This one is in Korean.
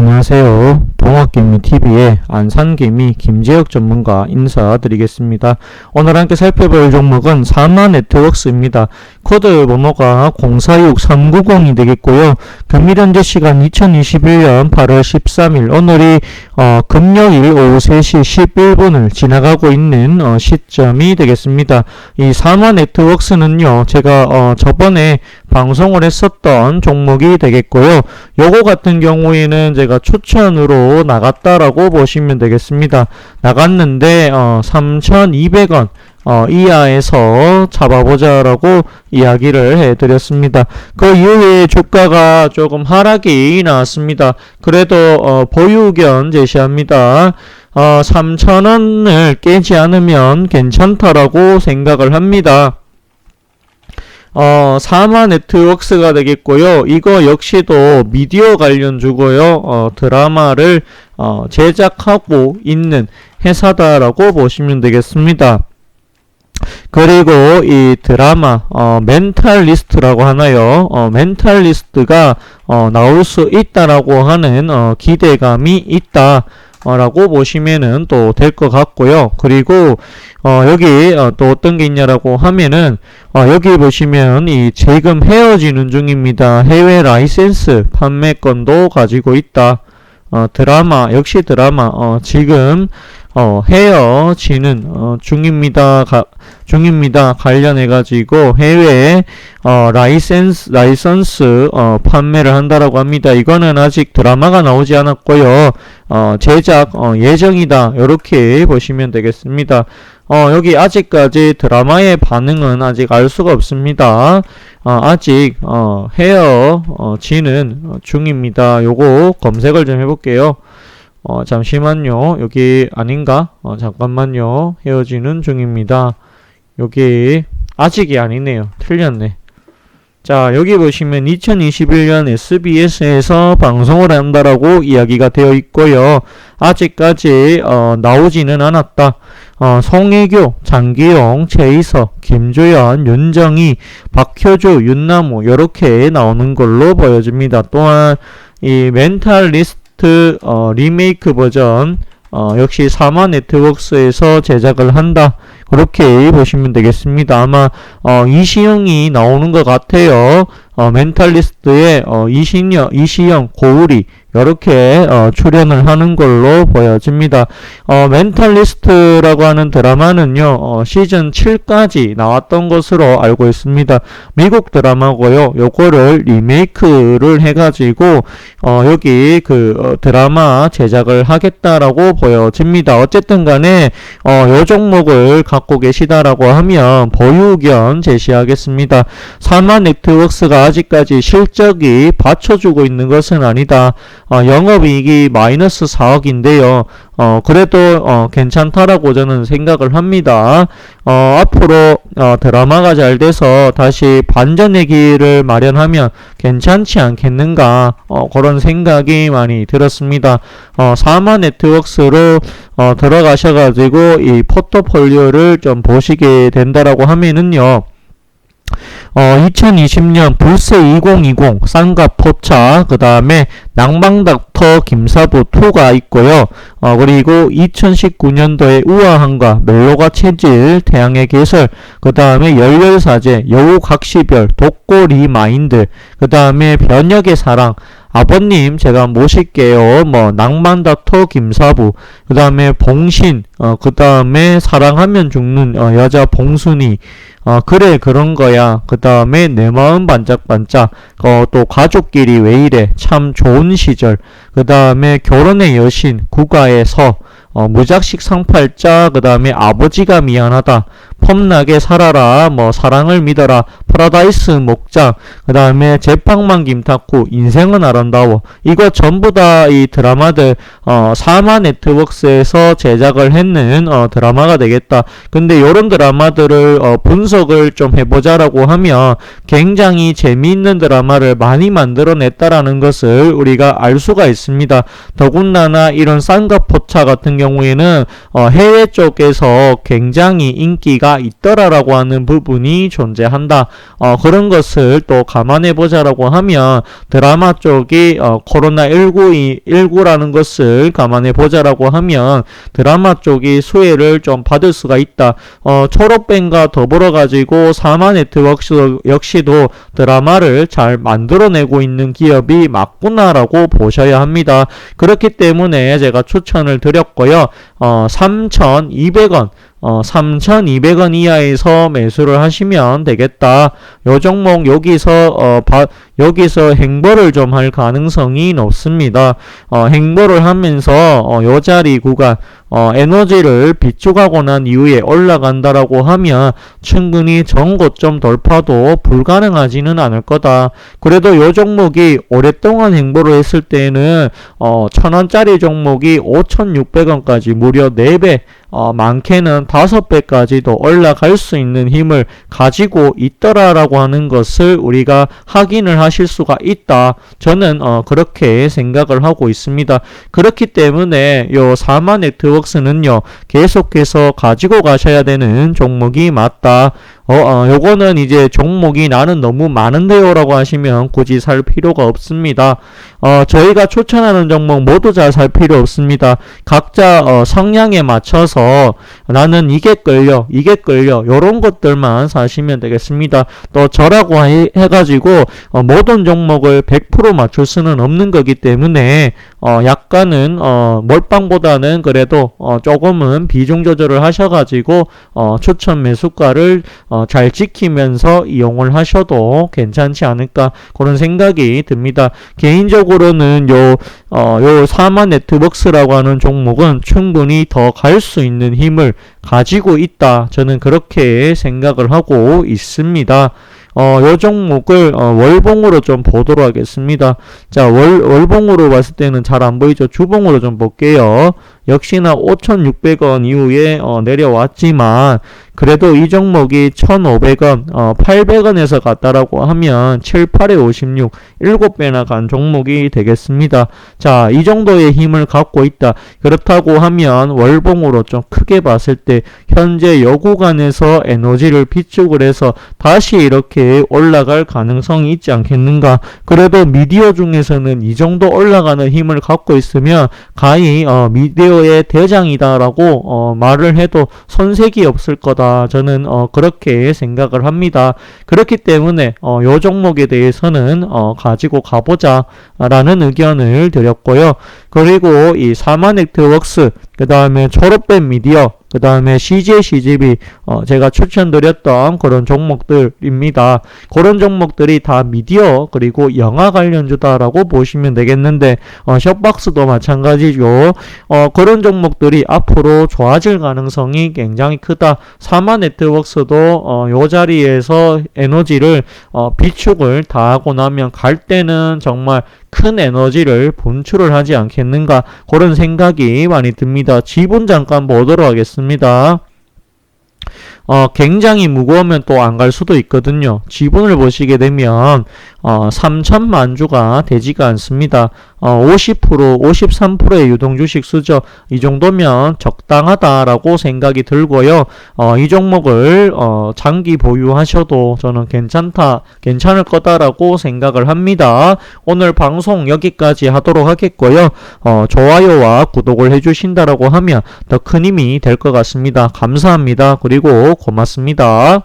안녕하세요. 동학개미TV의 안산개미 김재혁 전문가 인사드리겠습니다. 오늘 함께 살펴볼 종목은 사마 네트워크스입니다. 코드 번호가 046390이 되겠고요. 금일 현재 시간 2021년 8월 13일 오늘이 어, 금요일 오후 3시 11분을 지나가고 있는 어, 시점이 되겠습니다. 이 사마 네트워크스는요. 제가 어, 저번에 방송을 했었던 종목이 되겠고요. 요거 같은 경우에는 제가 추천으로 나갔다라고 보시면 되겠습니다. 나갔는데 어, 3,200원 어, 이하에서 잡아보자라고 이야기를 해드렸습니다. 그 이후에 주가가 조금 하락이 나왔습니다. 그래도 어, 보유 의견 제시합니다. 어, 3,000원을 깨지 않으면 괜찮다라고 생각을 합니다. 어, 사마 네트워크스가 되겠고요. 이거 역시도 미디어 관련주고요. 어, 드라마를 어, 제작하고 있는 회사다라고 보시면 되겠습니다. 그리고 이 드라마 어, 멘탈리스트라고 하나요? 어, 멘탈리스트가 어, 나올 수 있다라고 하는 어, 기대감이 있다. 어, 라고 보시면은 또 될 것 같고요. 그리고 어, 여기 어, 또 어떤 게 있냐라고 하면은 어, 여기 보시면 이 지금 헤어지는 중입니다. 해외 라이센스 판매권도 가지고 있다. 어, 드라마 역시 드라마 어, 지금 어, 헤어지는 어, 중입니다. 가, 중입니다. 관련해 가지고 해외에 어, 라이센스 라이선스 어, 판매를 한다라고 합니다. 이거는 아직 드라마가 나오지 않았고요. 어, 제작 어, 예정이다. 이렇게 보시면 되겠습니다. 어, 여기 아직까지 드라마의 반응은 아직 알 수가 없습니다. 어, 아직 어, 헤어지는 어, 중입니다. 요거 검색을 좀 해볼게요. 어, 잠시만요. 여기 아닌가? 어, 잠깐만요. 헤어지는 중입니다. 여기 아직이 아니네요. 틀렸네. 자, 여기 보시면 2021년 SBS에서 방송을 한다라고 이야기가 되어 있고요. 아직까지 어, 나오지는 않았다. 어, 송혜교, 장기용, 최이서, 김조연, 윤정희, 박효주, 윤나무 이렇게 나오는 걸로 보여집니다. 또한 이 멘탈리스트 어, 리메이크 버전 어, 역시 사마 네트워크스에서 제작을 한다. 그렇게 보시면 되겠습니다. 아마 어, 이시영이 나오는 것 같아요. 어, 멘탈리스트의 어, 이시영, 이시영, 고우리 이렇게 어, 출연을 하는 걸로 보여집니다. 어, 멘탈리스트라고 하는 드라마는요 어, 시즌 7까지 나왔던 것으로 알고 있습니다. 미국 드라마고요. 요거를 리메이크를 해가지고 어, 여기 그 어, 드라마 제작을 하겠다라고 보여집니다. 어쨌든간에 어, 요 종목을 갖고 계시다라고 하면 보유 의견 제시하겠습니다. 사마 네트워크스가 아직까지 실적이 받쳐주고 있는 것은 아니다. 어, 영업이익이 마이너스 4억인데요. 어, 그래도 어, 괜찮다라고 저는 생각을 합니다. 어, 앞으로 어, 드라마가 잘 돼서 다시 반전의 길을 마련하면 괜찮지 않겠는가 어, 그런 생각이 많이 들었습니다. 어, 사마 네트워크스로 어, 들어가셔가지고 이 포트폴리오를 좀 보시게 된다라고 하면은요. 어, 2020년 불세 2020 쌍갑 포차 그 다음에 낭방닥터 김사부 2가 있고요. 어, 그리고 2019년도에 우아함과 멜로가 체질 태양의 개설 그 다음에 열렬사제 여우 각시별 독고 리 마인드 그 다음에 변혁의 사랑 아버님 제가 모실게요. 뭐 낭만다터 김사부. 그 다음에 봉신 어, 그 다음에 사랑하면 죽는 어, 여자 봉순이. 어, 그래 그런 거야. 그 다음에 내 마음 반짝반짝. 어, 또 가족끼리 왜 이래? 참 좋은 시절. 그 다음에 결혼의 여신 국가의 서. 어, 무작식 상팔자. 그 다음에 아버지가 미안하다 펌나게 살아라 뭐 사랑을 믿어라 파라다이스 목장 그 다음에 제빵만 김탁구 인생은 아름다워. 이거 전부 다 이 드라마들 어, 사마 네트워크스에서 제작을 했는 어, 드라마가 되겠다. 근데 요런 드라마들을 어, 분석을 좀 해보자라고 하면 굉장히 재미있는 드라마를 많이 만들어냈다라는 것을 우리가 알 수가 있습니다. 더군다나 이런 쌍꺼포차 같은 경우에는 어, 해외 쪽에서 굉장히 인기가 수가 있더라라고 하는 부분이 존재한다. 어, 그런 것을 또 감안해 보자라고 하면 드라마 쪽이 어, 코로나 19이 19라는 것을 감안해 보자라고 하면 드라마 쪽이 수혜를 좀 받을 수가 있다. 어, 초록뱅과 더불어 가지고 사마 네트워크 역시도 드라마를 잘 만들어내고 있는 기업이 맞구나라고 보셔야 합니다. 그렇기 때문에 제가 추천을 드렸고요. 어, 3,200원 어, 3,200원 이하에서 매수를 하시면 되겠다. 요 종목 여기서 어, 바, 여기서 행보를 좀 할 가능성이 높습니다. 어, 행보를 하면서 어, 요 자리 구간 어, 에너지를 비축하고 난 이후에 올라간다라고 하면 충분히 전고점 돌파도 불가능하지는 않을 거다. 그래도 요 종목이 오랫동안 행보를 했을 때는 어, 천원짜리 종목이 5,600원까지 무려 4배 어, 많게는 5배까지도 올라갈 수 있는 힘을 가지고 있더라라고 하는 것을 우리가 확인을 하실 수가 있다. 저는 어, 그렇게 생각을 하고 있습니다. 그렇기 때문에 요 사마 네트워크스는요 계속해서 가지고 가셔야 되는 종목이 맞다. 어, 어, 요거는 이제 종목이 나는 너무 많은데요 라고 하시면 굳이 살 필요가 없습니다. 어, 저희가 추천하는 종목 모두 잘 살 필요 없습니다. 각자 어, 성향에 맞춰서 나는 이게 끌려, 이게 끌려, 요런 것들만 사시면 되겠습니다. 또 저라고 해, 해가지고 어, 모든 종목을 100% 맞출 수는 없는 거기 때문에 어, 약간은 어, 몰빵보다는 그래도 어, 조금은 비중 조절을 하셔가지고 어, 추천 매수가를 어, 잘 지키면서 이용을 하셔도 괜찮지 않을까 그런 생각이 듭니다. 개인적으로는 요, 어, 요 사마 네트웍스라고 하는 종목은 충분히 더 갈 수 있는 힘을 가지고 있다. 저는 그렇게 생각을 하고 있습니다. 어, 요 종목을 어, 월봉으로 좀 보도록 하겠습니다. 자, 월, 월봉으로 봤을 때는 잘 안 보이죠? 주봉으로 좀 볼게요. 역시나 5,600원 이후에 어, 내려왔지만 그래도 이 종목이 1,500원, 어, 800원에서 갔다라고 하면 7, 8에 56, 7배나 간 종목이 되겠습니다. 자, 이 정도의 힘을 갖고 있다. 그렇다고 하면 월봉으로 좀 크게 봤을 때 현재 여구간에서 에너지를 비축을 해서 다시 이렇게 올라갈 가능성이 있지 않겠는가? 그래도 미디어 중에서는 이 정도 올라가는 힘을 갖고 있으면 가히 어, 미디어 의 대장이다라고 어, 말을 해도 손색이 없을 거다. 저는 어, 그렇게 생각을 합니다. 그렇기 때문에 어, 요 종목에 대해서는 어, 가지고 가보자라는 의견을 드렸고요. 그리고 이 사마 네트웍스 그 다음에 졸업된 미디어 그 다음에 CJ, CGV 어, 제가 추천드렸던 그런 종목들입니다. 그런 종목들이 다 미디어 그리고 영화 관련주다라고 보시면 되겠는데 어, 셔박스도 마찬가지죠. 어, 그런 종목들이 앞으로 좋아질 가능성이 굉장히 크다. 사마 네트웍스도 어, 요 자리에서 에너지를 어, 비축을 다 하고 나면 갈 때는 정말 큰 에너지를 분출을 하지 않겠는가 그런 생각이 많이 듭니다. 지분 잠깐 보도록 하겠습니다. 어, 굉장히 무거우면 또 안 갈 수도 있거든요. 지분을 보시게 되면 어, 3천만 주가 되지가 않습니다. 어, 50%, 53%의 유동 주식 수죠. 이 정도면 적당하다라고 생각이 들고요. 어, 이 종목을 어, 장기 보유하셔도 저는 괜찮다, 괜찮을 거다라고 생각을 합니다. 오늘 방송 여기까지 하도록 하겠고요. 어, 좋아요와 구독을 해주신다라고 하면 더 큰 힘이 될 것 같습니다. 감사합니다. 그리고 고맙습니다.